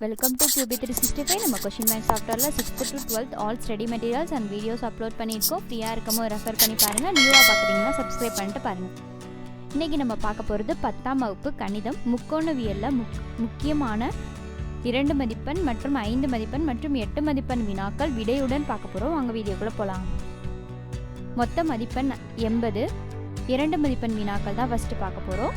Welcome to QB three sixty five நம்ம question bank சாஃப்ட்வேரில் sixth to twelfth all study materials and videos upload பண்ணியிருக்கோம். ஃப்ரீயாக இருக்கமோ refer பண்ணி பாருங்கள் நியூவாக பார்க்குறீங்கன்னா சப்ஸ்கிரைப் பண்ணிட்டு பாருங்கள் இன்றைக்கி நம்ம பார்க்க போகிறது பத்தாம் வகுப்பு கணிதம். முக்கோணவியலில் முக் முக்கியமான இரண்டு மதிப்பெண் மற்றும் ஐந்து மதிப்பெண் மற்றும் எட்டு மதிப்பெண் வினாக்கள் விடையுடன் பார்க்க போகிறோம் வாங்க வீடியோக்குள்ளே போகலாம் மொத்த மதிப்பெண் எண்பது. இரண்டு மதிப்பெண் வினாக்கள் தான் ஃபஸ்ட்டு பார்க்க போகிறோம்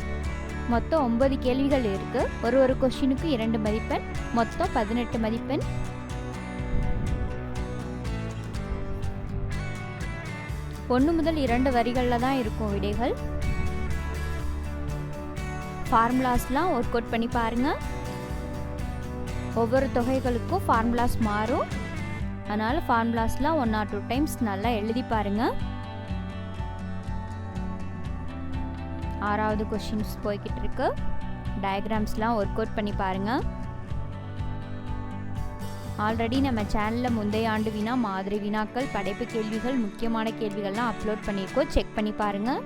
மொத்தம் ஒன்பது கேள்விகள் இருக்குது ஒரு ஒரு கொஷினுக்கு இரண்டு மதிப்பெண் மொத்தம் பதினெட்டு மதிப்பெண். ஒன்று முதல் இரண்டு வரிகளில் தான் இருக்கும் விடைகள். ஃபார்முலாஸ்லாம் ஒர்க் அவுட் பண்ணி பாருங்கள் ஒவ்வொரு தொகைகளுக்கும் ஃபார்முலாஸ் மாறும். அதனால் ஃபார்முலாஸ்லாம் ஒன் ஆர் டூ டைம்ஸ் நல்லா எழுதி பாருங்கள் ஆறாவது கொஷின்ஸ் போய்கிட்டு இருக்கு டயக்ராம்ஸ்லாம் ஒர்க் அவுட் பண்ணி பாருங்கள் ஆல்ரெடி நம்ம சேனலில் முந்தைய ஆண்டு வினா மாதிரி வினாக்கள் படைப்பு கேள்விகள் முக்கியமான கேள்விகள்லாம் அப்லோட் பண்ணியிருக்கோம். செக் பண்ணி பாருங்கள்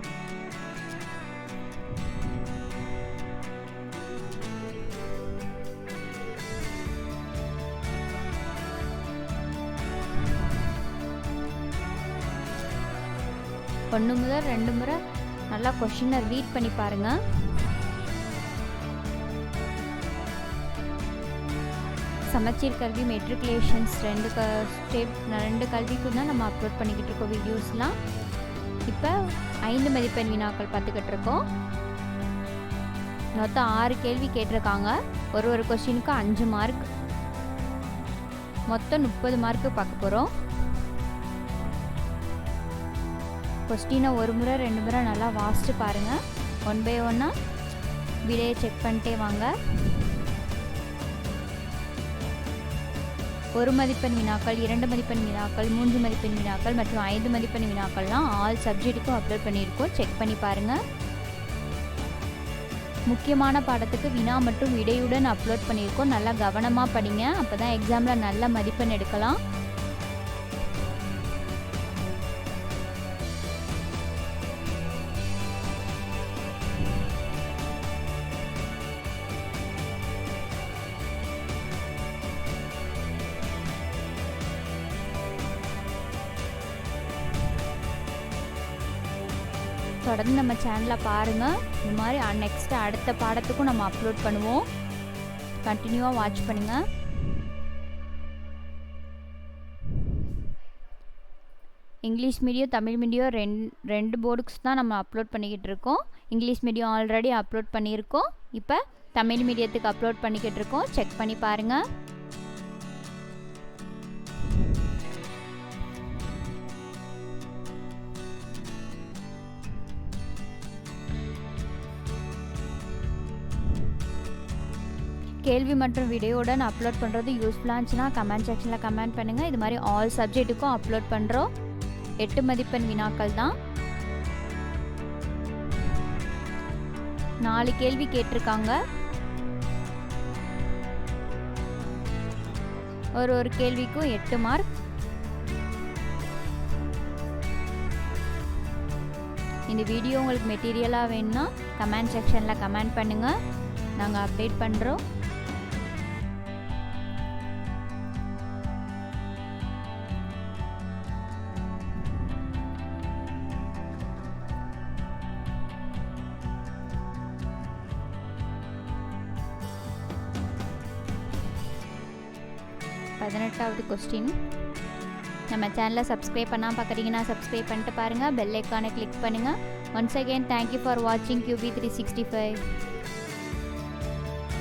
ஒன்று முதல் ரெண்டு முறை நல்லா கொஷினை ரீட் பண்ணி பாருங்க. சமச்சீர் கல்வி மெட்ரிகுலேஷன்ஸ் ரெண்டு க ஸ்டேட் ரெண்டு கல்விக்கும் தான் நம்ம அப்லோட் பண்ணிக்கிட்டு இருக்கோம் வீடியோஸ்லாம் இப்போ ஐந்து மதிப்பெண் வினாக்கள் பார்த்துக்கிட்டு இருக்கோம். மொத்தம் ஆறு கேள்வி கேட்டிருக்காங்க. ஒரு ஒரு கொஸ்டினுக்கு அஞ்சு மார்க் மொத்தம் முப்பது மார்க்கு பார்க்க போகிறோம் கொஸ்டினை ஒரு முறை ரெண்டு முறை நல்லா வாசிட்டு பாருங்கள் ஒன் பை ஒன்னாக விடையை செக் பண்ணிட்டே வாங்க. ஒரு மதிப்பெண் வினாக்கள் இரண்டு மதிப்பெண் வினாக்கள் மூன்று மதிப்பெண் வினாக்கள் மற்றும் ஐந்து மதிப்பெண் வினாக்கள்லாம் ஆல் சப்ஜெக்ட்டுக்கும் அப்லோட் பண்ணியிருக்கோம். செக் பண்ணி பாருங்கள் முக்கியமான பாடத்துக்கு வினா மற்றும் விடையுடன் அப்லோட் பண்ணியிருக்கோம். நல்லா கவனமாக படிங்க. அப்போ தான் எக்ஸாமில் நல்ல மதிப்பெண் எடுக்கலாம். தொடர்ந்து நம்ம சேனலை பாருங்கள் இந்த மாதிரி நெக்ஸ்ட்டு அடுத்த பாடத்துக்கும் நம்ம அப்லோட் பண்ணுவோம். கண்டினியூவாக வாட்ச் பண்ணுங்கள் இங்கிலீஷ் மீடியம் தமிழ் மீடியம் ரெண் ரெண்டு போர்டுக்ஸ் தான் நம்ம அப்லோட் பண்ணிக்கிட்டு இருக்கோம். இங்கிலீஷ் மீடியம் ஆல்ரெடி அப்லோட் பண்ணியிருக்கோம். இப்போ தமிழ் மீடியத்துக்கு அப்லோட் பண்ணிக்கிட்டு இருக்கோம். செக் பண்ணி பாருங்கள் கேள்வி மற்றும் வீடியோவுடன் அப்லோட் பண்ணுறது யூஸ்ஃபுல்லாக இருந்துச்சுன்னா கமெண்ட் செக்ஷனில் கமெண்ட் பண்ணுங்கள் இது மாதிரி ஆல் சப்ஜெக்ட்டுக்கும் அப்லோட் பண்ணுறோம் எட்டு மதிப்பெண் வினாக்கள் தான். நாலு கேள்வி கேட்டிருக்காங்க. ஒரு ஒரு கேள்விக்கும் எட்டு மார்க் இந்த வீடியோ உங்களுக்கு மெட்டீரியலாக வேணும்னா கமெண்ட் செக்ஷனில் கமெண்ட் பண்ணுங்கள் நாங்கள் அப்டேட் பண்ணுறோம் பதினெட்டாவது கொஸ்டின். நம்ம சேனலை சப்ஸ்கிரைப் பண்ணால் பார்க்குறீங்கன்னா சப்ஸ்கிரைப் பண்ணிட்டு பாருங்கள் பெல் ஐக்கானை கிளிக் பண்ணுங்கள் once again thank you for வாட்சிங் கியூபி த்ரீ சிக்ஸ்டி ஃபைவ்